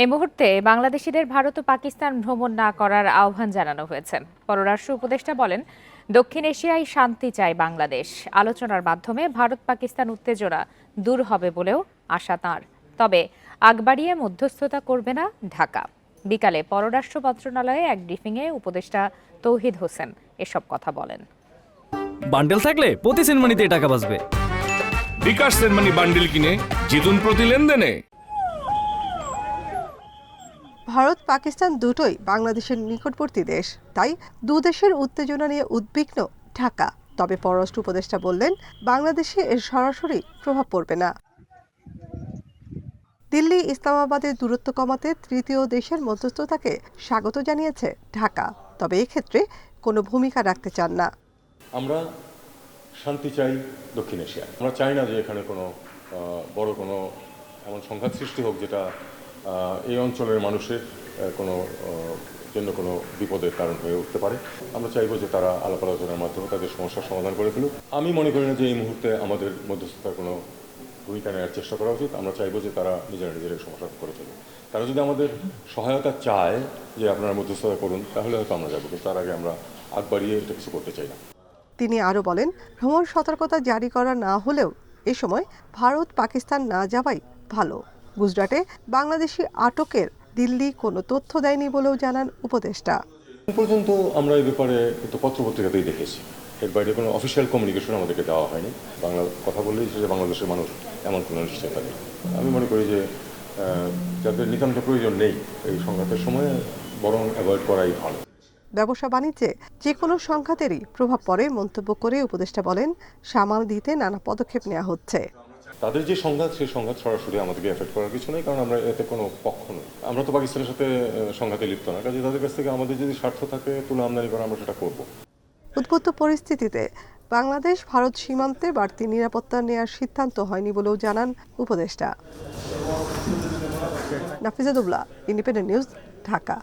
এই মুহূর্তে বাংলাদেশিদের ভারত ও পাকিস্তান ভ্রমণ না করার আহ্বান জানানো হয়েছে। পররাষ্ট্র উপদেষ্টা বলেন দক্ষিণ এশিয়ায় শান্তি চায় বাংলাদেশ। আলোচনার মাধ্যমে ভারত পাকিস্তান উত্তেজনা দূর হবে বলেও আশা তাঁর। তবে আগবাড়িয়ে মধ্যস্থতা করবে না ঢাকা। বিকালে পররাষ্ট্র মন্ত্রণালয়ে এক ব্রিফিংয়ে উপদেষ্টা তৌহিদ হোসেন এসব কথা বলেন। বান্ডেল থাকলে প্রতি সেনমানিতে টাকা বাঁচবে। বিকাশ সেনমানি বান্ডিল কিনে জিতুন প্রতি লেনদেনে। ভারত, পাকিস্তান দুটোই বাংলাদেশের নিকটবর্তী দেশ। তাই দু দেশের উত্তেজনা নিয়ে উদ্বিগ্ন ঢাকা। তবে পররাষ্ট্র উপদেষ্টা বললেন, বাংলাদেশে এর সরাসরি প্রভাব পড়বে না। দিল্লি ইসলামাবাদের দূরত্ব কমাতে তৃতীয় দেশের মধ্যস্থতাকে স্বাগত জানিয়েছে ঢাকা। তবে এক্ষেত্রে কোনো ভূমিকা রাখতে চান না। আমরা শান্তি চাই দক্ষিণ এশিয়ায়। আমরা চাই না যে এখানে কোনো বড় কোনো এমন সংঘাত সৃষ্টি হোক যেটা এই অঞ্চলের মানুষের কোনো জন্য কোনো বিপদের কারণ হয়ে উঠতে পারে। আমরা চাইব যে তারা আলাপ আলোচনার মাধ্যমে তাদের সমস্যার সমাধান করে ফেলুক। আমি মনে করি না যে এই মুহূর্তে আমাদের মধ্যস্থতার কোনো ভূমিকা নেওয়ার চেষ্টা করা উচিত। আমরা চাইব যে তারা নিজেরা নিজেরাই সমস্যা করে ফেলুক। তারা যদি আমাদের সহায়তা চায় যে আপনারা মধ্যস্থতা করুন, তাহলে হয়তো আমরা যাব, কিন্তু তার আগে আমরা আগ বাড়িয়ে এটা কিছু করতে চাই না। তিনি আরও বলেন, ভ্রমণ সতর্কতা জারি করা না হলেও এ সময় ভারত পাকিস্তান না যাওয়াই ভালো। গুজরাটে বাংলাদেশি আটকের দিল্লি কোনো তথ্য দেয়নি বলেও জানান উপদেষ্টা। পর্যন্ত আমরা এই ব্যাপারে কিন্তু পত্রপত্রিকাতেই দেখেছি। এর বাইরে কোনো অফিসিয়াল কমিউনিকেশন আমাদেরকে দেওয়া হয়নি। বাংলা কথা বললেই যে বাংলাদেশের মানুষ এমন কোনো নিশ্চয়তা নেই। আমি মনে করি যে যাদের নিতান্ত প্রয়োজন নেই এই সংঘাতের সময় বরং অ্যাভয়েড করাই ভালো। ব্যবসা বাণিজ্যে যে কোনো সংঘাতেরই প্রভাব পড়ে মন্তব্য করে উপদেষ্টা বলেন সামাল দিতে নানা পদক্ষেপ নেওয়া হচ্ছে। তাদের যে সংঘাত, সেই সংঘাত সরাসরি আমাদেরকে এফেক্ট করার কিছু নেই, কারণ আমরা এতে কোনো পক্ষ নই। আমরা তো পাকিস্তানের সাথে সংঘাতে লিপ্ত না, কাজে তাদের কাছ থেকে আমাদের যদি স্বার্থ থাকে, তুলে আমদানি করা, আমরা সেটা করব। উদ্বুদ্ধ পরিস্থিতিতে বাংলাদেশ, ভারত সীমান্তে বাড়তি নিরাপত্তা নেওয়ার সিদ্ধান্ত হয়নি বলেও জানান উপদেষ্টা। Nafizadullah Independent News Dhaka.